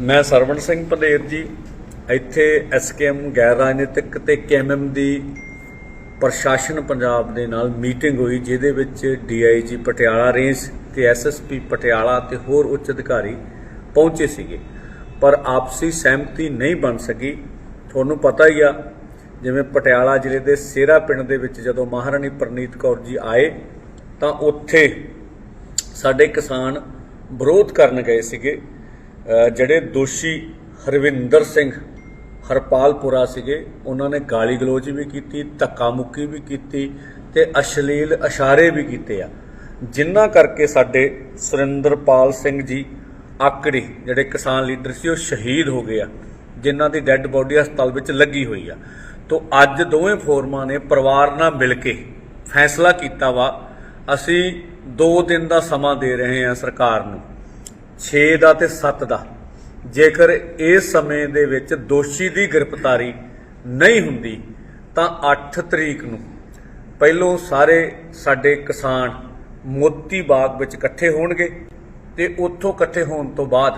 ਮੈਂ ਸਰਵਣ ਸਿੰਘ ਪੰਧੇਰ ਜੀ, ਇੱਥੇ ਐਸਕੇਐਮ ਗੈਰ ਰਾਜਨੀਤਿਕ ਤੇ ਕੇਐਮਐਮ ਦੀ ਪ੍ਰਸ਼ਾਸਨ ਪੰਜਾਬ ਦੇ ਨਾਲ ਮੀਟਿੰਗ ਹੋਈ, ਜਿਹਦੇ ਵਿੱਚ ਡੀਆਈਜੀ ਪਟਿਆਲਾ ਰੇਂਜ ਤੇ ਐਸਐਸਪੀ ਪਟਿਆਲਾ ਤੇ ਹੋਰ ਉੱਚ ਅਧਿਕਾਰੀ ਪਹੁੰਚੇ ਸੀਗੇ। ਪਰ ਆਪਸੀ ਸਹਿਮਤੀ ਨਹੀਂ ਬਣ ਸਕੀ। ਤੁਹਾਨੂੰ ਪਤਾ ਹੀ ਆ, ਜਿਵੇਂ ਪਟਿਆਲਾ ਜ਼ਿਲ੍ਹੇ ਦੇ ਸੇਰਾ ਪਿੰਡ ਦੇ ਵਿੱਚ ਜਦੋਂ ਮਹਾਰਾਣੀ ਪ੍ਰਨੀਤ ਕੌਰ ਜੀ ਆਏ, ਤਾਂ ਉੱਥੇ ਸਾਡੇ ਕਿਸਾਨ ਵਿਰੋਧ ਕਰਨ ਗਏ ਸੀਗੇ। ਜਿਹੜੇ ਦੋਸ਼ੀ ਹਰਵਿੰਦਰ ਸਿੰਘ ਹਰਪਾਲਪੁਰਾ ਸੀਗੇ, ਉਹਨਾਂ ਨੇ ਗਾਲੀ ਗਲੋਚ ਵੀ ਕੀਤੀ ਧੱਕਾ ਮੁੱਕੀ ਵੀ ਕੀਤੀ ਤੇ ਅਸ਼ਲੀਲ ਇਸ਼ਾਰੇ ਵੀ ਕੀਤੇ ਆ। ਜਿੰਨਾ ਕਰਕੇ ਸਾਡੇ ਸੁਰਿੰਦਰਪਾਲ ਸਿੰਘ ਜੀ ਆਕੜੀ, ਜਿਹੜੇ ਕਿਸਾਨ ਲੀਡਰ ਸੀ, ਉਹ ਸ਼ਹੀਦ ਹੋ ਗਏ ਆ, ਜਿਨ੍ਹਾਂ ਦੀ ਡੈੱਡ ਬੋਡੀ ਹਸਪਤਾਲ ਵਿੱਚ ਲੱਗੀ ਹੋਈ ਆ। ਤੋਂ ਅੱਜ ਦੋਵੇਂ ਫੋਰਮਾਂ ਨੇ ਪਰਿਵਾਰ ਨਾਲ ਮਿਲ ਕੇ ਫੈਸਲਾ ਕੀਤਾ ਵਾ, ਅਸੀਂ 2 ਦਿਨ ਦਾ ਸਮਾਂ ਦੇ ਰਹੇ ਹਾਂ ਸਰਕਾਰ ਨੂੰ। 6 ਦਾ ਤੇ 7 ਦਾ। ਜੇਕਰ ਇਸ ਸਮੇਂ ਦੇ ਵਿੱਚ ਦੋਸ਼ੀ ਦੀ ਗ੍ਰਿਫਤਾਰੀ ਨਹੀਂ ਹੁੰਦੀ, ਤਾਂ 8 ਤਰੀਕ ਨੂੰ ਪਹਿਲੋਂ ਸਾਰੇ ਸਾਡੇ ਕਿਸਾਨ ਮੋਤੀ ਬਾਗ ਵਿੱਚ ਇਕੱਠੇ ਹੋਣਗੇ ਤੇ ਉੱਥੋਂ ਇਕੱਠੇ ਹੋਣ ਤੋਂ ਬਾਅਦ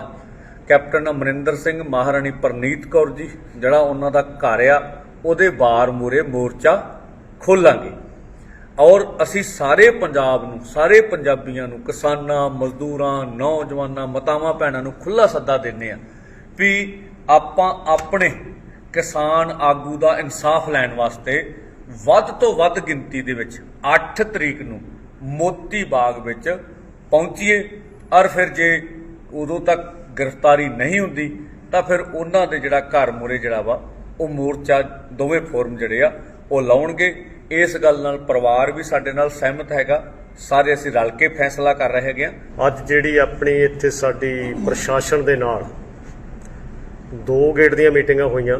ਕੈਪਟਨ ਅਮਰਿੰਦਰ ਸਿੰਘ, ਮਹਾਰਾਣੀ ਪ੍ਰਨੀਤ ਕੌਰ ਜੀ, ਜਿਹੜਾ ਉਹਨਾਂ ਦਾ ਘਰ ਆ, ਉਹਦੇ ਬਾਰ ਮੂਰੇ ਮੋਰਚਾ ਖੋਲਾਂਗੇ। ਔਰ ਅਸੀਂ ਸਾਰੇ ਪੰਜਾਬ ਨੂੰ, ਸਾਰੇ ਪੰਜਾਬੀਆਂ ਨੂੰ, ਕਿਸਾਨਾਂ, ਮਜ਼ਦੂਰਾਂ, ਨੌਜਵਾਨਾਂ, ਮਤਾਵਾਂ, ਭੈਣਾਂ ਨੂੰ ਖੁੱਲਾ ਸੱਦਾ ਦਿੰਨੇ ਆ ਵੀ ਆਪਾਂ ਆਪਣੇ ਕਿਸਾਨ ਆਗੂ ਦਾ ਇਨਸਾਫ ਲੈਣ ਵਾਸਤੇ ਵੱਧ ਤੋਂ ਵੱਧ ਗਿਣਤੀ ਦੇ ਵਿੱਚ 8 ਤਰੀਕ ਨੂੰ ਮੋਤੀ ਬਾਗ ਵਿੱਚ ਪਹੁੰਚੀਏ। ਔਰ ਫਿਰ ਜੇ ਉਦੋਂ ਤੱਕ ਗ੍ਰਿਫਤਾਰੀ ਨਹੀਂ ਹੁੰਦੀ, ਤਾਂ ਫਿਰ ਉਹਨਾਂ ਦੇ ਜਿਹੜਾ ਘਰ ਮੂਰੇ ਜਿਹੜਾ ਵਾ, ਉਹ ਮੋਰਚਾ, ਦੋਵੇਂ ਫੋਰਮ ਜਿਹੜੇ ਆ, ਉਹ ਲਾਉਣਗੇ। ਇਸ ਗੱਲ ਨਾਲ ਪਰਿਵਾਰ ਵੀ ਸਾਡੇ ਨਾਲ ਸਹਿਮਤ ਹੈਗਾ। ਸਾਰੇ ਅਸੀਂ ਰਲ ਕੇ ਫੈਸਲਾ ਕਰ ਰਹੇ ਹੈਗੇ ਆ ਅੱਜ ਜਿਹੜੀ ਆਪਣੀ ਇੱਥੇ ਸਾਡੀ ਪ੍ਰਸ਼ਾਸਨ ਦੇ ਨਾਲ ਦੋ ਗੇੜ ਦੀਆਂ ਮੀਟਿੰਗਾਂ ਹੋਈਆਂ।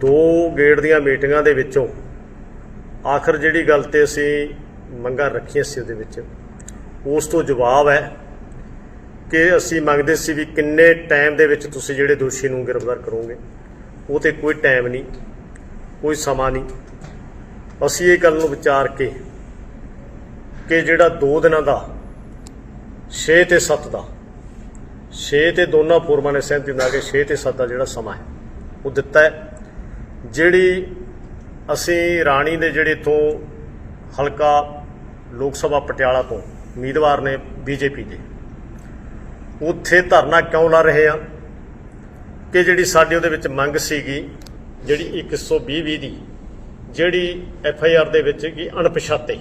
ਦੋ ਗੇੜ ਦੀਆਂ ਮੀਟਿੰਗਾਂ ਦੇ ਵਿੱਚੋਂ ਆਖਰ ਜਿਹੜੀ ਗੱਲ ਤੇ ਅਸੀਂ ਮੰਗਾਂ ਰੱਖੀਆਂ ਸੀ ਉਹਦੇ ਵਿੱਚ, ਉਸ ਤੋਂ ਜਵਾਬ ਹੈ ਕਿ ਅਸੀਂ ਮੰਗਦੇ ਸੀ ਵੀ ਕਿੰਨੇ ਟਾਈਮ ਦੇ ਵਿੱਚ ਤੁਸੀਂ ਜਿਹੜੇ ਦੋਸ਼ੀ ਨੂੰ ਗ੍ਰਿਫਤਾਰ ਕਰੋਗੇ। ਉਹ ਤੇ ਕੋਈ ਟਾਈਮ ਨਹੀਂ, ਕੋਈ ਸਮਾਂ ਨਹੀਂ। ਅਸੀਂ ਇਹ ਗੱਲ ਨੂੰ ਵਿਚਾਰ ਕੇ ਕਿ ਜਿਹੜਾ 2 ਦਿਨਾਂ ਦਾ 6 ਤੇ 7 ਦਾ 6 ਤੇ ਦੋਨਾਂ ਫੋਰਮਾਂ ਨੇ ਸਹਿਮਤੀ ਬਣਾ ਕੇ 6 ਤੇ 7 ਦਾ ਜਿਹੜਾ ਸਮਾਂ ਹੈ, ਉਹ ਦਿੱਤਾ ਹੈ। ਜਿਹੜੀ ਅਸੀਂ ਰਾਣੀ ਦੇ ਜਿਹੜੇ ਤੋਂ ਹਲਕਾ ਲੋਕ ਸਭਾ ਪਟਿਆਲਾ ਤੋਂ ਉਮੀਦਵਾਰ ਨੇ ਬੀਜੇਪੀ ਦੇ, ਉੱਥੇ ਧਰਨਾ ਕਿਉਂ ਲਾ ਰਹੇ ਆ? ਕਿ ਜਿਹੜੀ ਸਾਡੀ ਉਹਦੇ ਵਿੱਚ ਮੰਗ ਸੀਗੀ, ਜਿਹੜੀ 120 20 ਦੀ ਜਿਹੜੀ ਐਫ ਆਈ ਆਰ ਦੇ ਵਿੱਚ ਕਿ ਅਣਪਛਾਤੇ।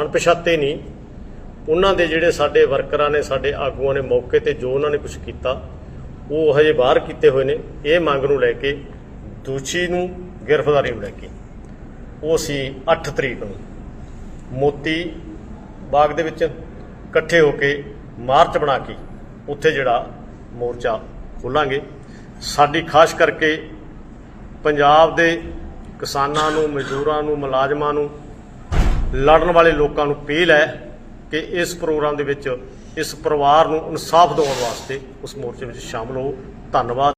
ਅਣਪਛਾਤੇ ਨਹੀਂ, ਉਹਨਾਂ ਦੇ ਜਿਹੜੇ ਸਾਡੇ ਵਰਕਰਾਂ ਨੇ, ਸਾਡੇ ਆਗੂਆਂ ਨੇ ਮੌਕੇ ਤੇ ਜੋ ਉਹਨਾਂ ਨੇ ਕੁਝ ਕੀਤਾ, ਉਹ ਹਜੇ ਬਾਹਰ ਕੀਤੇ ਹੋਏ ਨੇ। ਇਹ ਮੰਗ ਨੂੰ ਲੈ ਕੇ ਦੋਸ਼ੀ ਨੂੰ ਗ੍ਰਿਫਤਾਰੀ ਨੂੰ ਲੈ ਕੇ। ਉਹ ਅਸੀਂ 8 ਤਰੀਕ ਨੂੰ। ਮੋਤੀ ਬਾਗ ਦੇ ਵਿੱਚ ਇਕੱਠੇ ਹੋ ਕੇ ਮਾਰਚ ਬਣਾ ਕੇ ਉੱਥੇ ਜਿਹੜਾ ਮੋਰਚਾ ਖੋਲਾਂਗੇ। ਸਾਡੀ ਖਾਸ ਕਰਕੇ ਪੰਜਾਬ ਦੇ ਕਿਸਾਨਾਂ ਨੂੰ, ਮਜ਼ਦੂਰਾਂ ਨੂੰ, ਮੁਲਾਜ਼ਮਾਂ ਨੂੰ ਲੜਨ ਵਾਲੇ ਲੋਕਾਂ ਨੂੰ ਅਪੀਲ ਹੈ ਕਿ ਇਸ ਪ੍ਰੋਗਰਾਮ ਦੇ ਵਿੱਚ ਇਸ ਪਰਿਵਾਰ ਨੂੰ ਇਨਸਾਫ ਦਿਵਾਉਣ ਵਾਸਤੇ ਉਸ ਮੋਰਚੇ ਵਿੱਚ ਸ਼ਾਮਲ ਹੋ ਧੰਨਵਾਦ।